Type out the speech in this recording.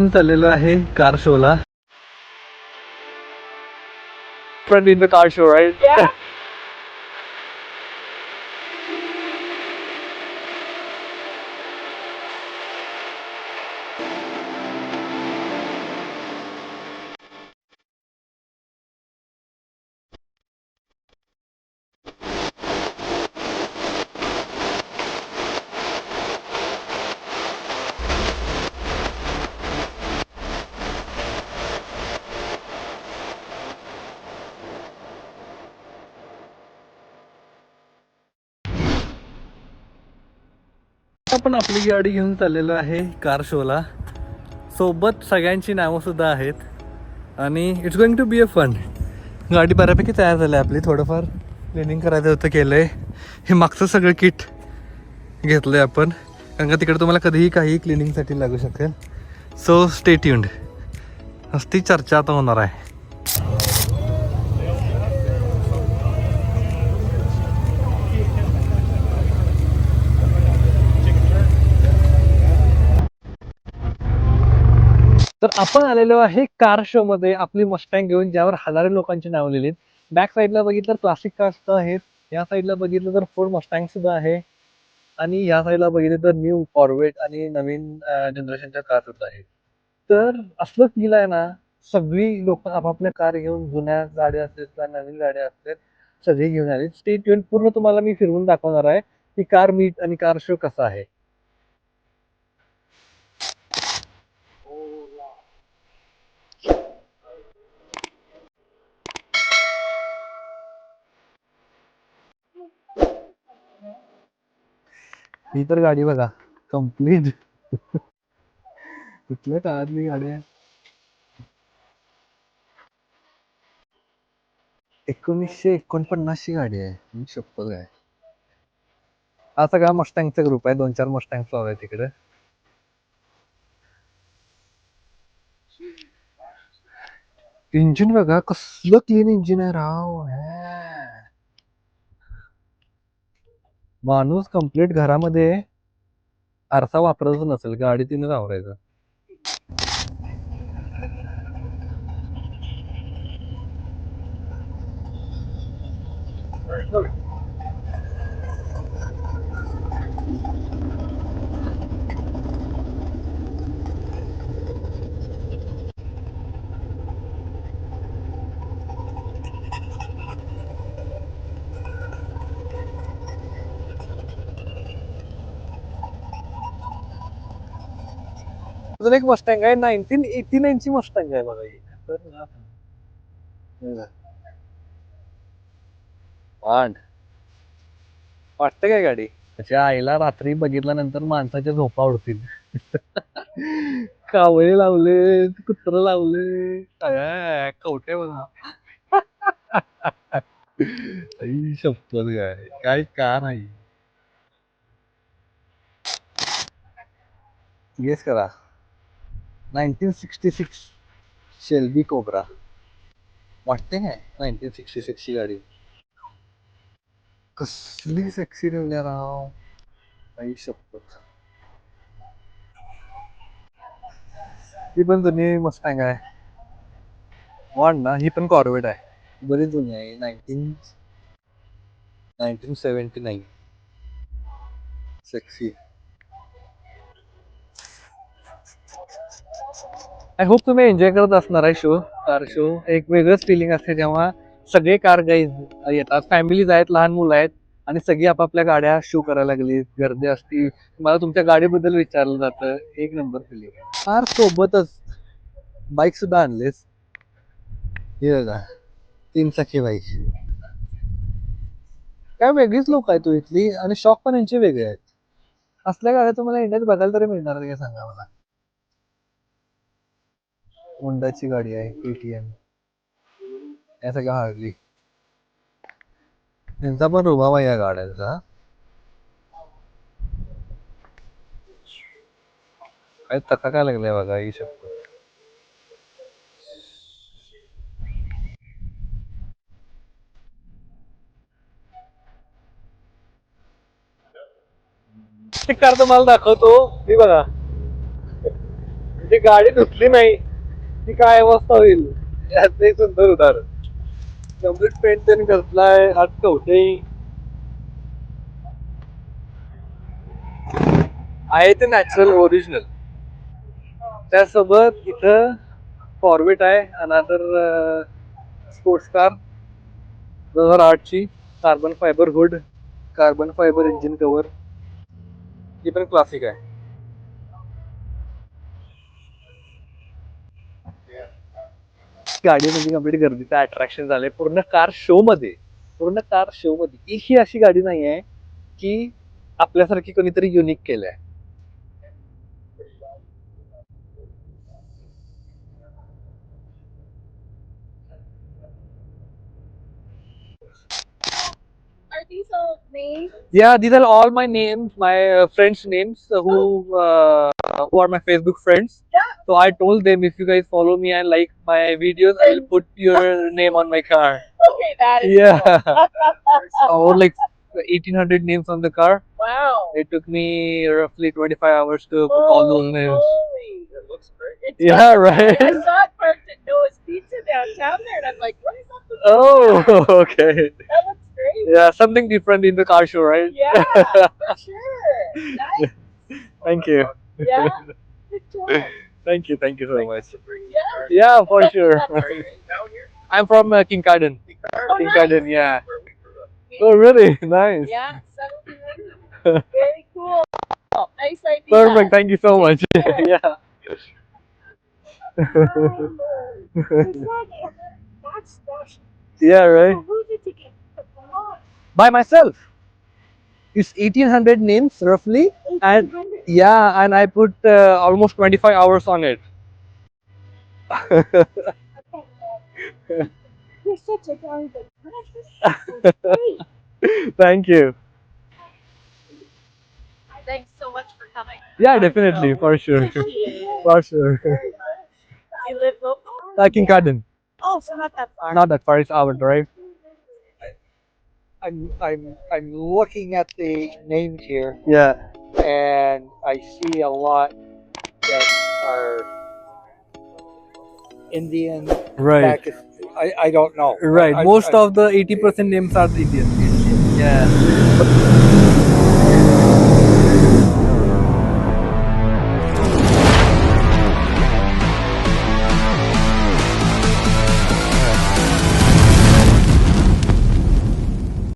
पर्यंत आहे कार शोला फ्रेंड कार शो राईट आपण आपली गाडी घेऊन चाललेलो आहे कार शोला सोबत सगळ्यांची नावं सुद्धा आहेत. आणि it's going to be a fun गाडी बऱ्यापैकी तयार झाली आहे आपली थोडंफार क्लिनिंग करायचं होतं केलं आहे हे मागचं सगळं किट घेतलं आहे आपण. कारण का तिकडे तुम्हाला कधीही काही क्लिनिंगसाठी लागू शकेल. सो स्टे ट्यून्ड असती चर्चा आता होणार आहे. तर आपण आलेलो आहे कार शो मध्ये आपली मस्टँग घेऊन ज्यावर हजारो लोकांची नाव लिहिलीत. बॅक साईडला बघितलं तर क्लासिक कार सुद्धा आहेत. या साईडला बघितलं तर फोर्ड मस्टँग सुद्धा आहे. आणि या साईडला बघितलं तर न्यू फॉरवेट आणि नवीन जनरेशनच्या कार सुद्धा आहेत. तर असलं फील आहे ना सगळी लोक आपापल्या कार घेऊन जुन्या गाड्या असतील किंवा नवीन गाड्या असतील सगळी घेऊन आली स्टेट येऊन पूर्ण तुम्हाला मी फिरवून दाखवणार आहे की कार मीट आणि कार शो कसा आहे. ही तर गाडी बघा कंप्लीट कुठल्या काळातली गाडी आहे? एकोणीसशे एकोणपन्नास ची गाडी आहे. मी शपथ काय हा सगळा मस्टँगचा ग्रुप आहे. दोन चार मस्टँग फ्लॉवर आहे तिकडे. इंजिन बघा कसलं क्लीन इंजिन आहे राव हे. माणूस कंप्लीट घरामध्ये आरसा वापरायचा नसेल गाडी तिने आवरायचं अजून एक मस्टँग आहे नाईन्टीन एटी नाईन ची मस्टँग आहे बघा ही. हे वाटतं काय गाडी? त्याच्या आईला रात्री बघितल्यानंतर माणसाच्या झोपा उडतील. कावळे लावले कुत्र लावले. काय कवटे बघा. आई शपथ काय? काय का नाही? गेस करा. Nineteen sixty six Shelby Cobra. वाटते काय? नाईन्टीन सिक्स्टी सिक्सची गाडी? कसली सेक्सी ठेवल्या राव? काही शपथ. ही पण जुनी मस्टँग आहे. वाढ ना ही पण कॉर्वेट आहे. बरी जुनी आहे. Nineteen nineteen seventy nine sexy I hope तुम्ही एन्जॉय करत असणार आहे शो कार शो एक वेगळंच फिलिंग असते जेव्हा सगळे कार गाईज येतात. फॅमिलीज आहेत लहान मुलं आहेत आणि सगळी आपापल्या गाड्या शो करायला लागली. गर्दी असती. मला तुमच्या गाडीबद्दल विचारलं जातं. एक नंबर फिलिंग कार सोबतच बाईक सुद्धा आणलेस. हे बघा. तीन चाकी बाईक काय वेगळीच लोक आहेत तू इथली आणि शॉक पण यांचे वेगळे आहेत. असल्या गाड्या तुम्हाला इंडियात बघायला तरी मिळणार सांगा मला. होंडाची गाडी आहे पेटीएम या सगळ्या हळदी त्यांचा पण रुबाब आहे या गाड्यांचा. काय तका काय लागलाय बघा ही शब्द कार तुम्हाला दाखवतो. मी बघा. ती गाडी धुतली नाही. ती काय अवस्था होईल? यात एक सुंदर उदाहरण. कंप्लीट पेंट त्यांनी घातलाय हात कवटे आहे ते नॅचरल ओरिजिनल त्यासोबत इथं फॉर्मेट आहे अनादर स्पोर्ट्स कार दोन हजार आठची carbon fibre hood carbon fibre engine cover ही पण क्लासिक आहे. लास्ट गाडी म्हणजे कंप्लीट गर्दीचं अट्रॅक्शन झालंय. पूर्ण कार शो मध्ये पूर्ण कार शो मध्ये. एक ही अशी गाडी नाही आहे की आपल्यासारखी कोणीतरी युनिक केलंय. या this are all my names my friends names who who are my Facebook friends So I told them if you guys follow me and like my videos, I'll put your name on my car. Okay, that is Yeah, cool. or like 1800 names on the car. wow. It took me roughly 25 hours to put all those names. Holy. It looks great. Yeah, right. I saw it parked at Noah's Pizza downtown there, and I'm like, what is up with Oh, okay. That looks great. Yeah, something different in the car show, right? Yeah, for sure. Nice. Thank you. Yeah. Good job. Thank you. Thank you so much. Yeah. Yeah, for sure. Are you down here? I'm from uh, King Garden. Oh, King nice. Garden, yeah. Where we grew up. Oh, really? Nice. Yeah, 1700. Very cool. Nice idea. Perfect. Thank you so much. yeah. That's yeah, right. Who did you get the phone? By myself. It's 1800 names roughly. And 1800. Yeah, and I put uh, almost 25 hours on it. You're such a darn good friend. This is great. Thank you. Thanks so much for coming. Yeah, definitely. For sure. For sure. very much. You live local? Uh, King Garden. Oh, so not that far. Not that far. It's our drive. I'm I'm I'm looking at the names here, Yeah. And I see a lot that are Indian. Right. Pakistan. I I don't know. Right. I- Most I- of the 80% names are Indian. Yeah.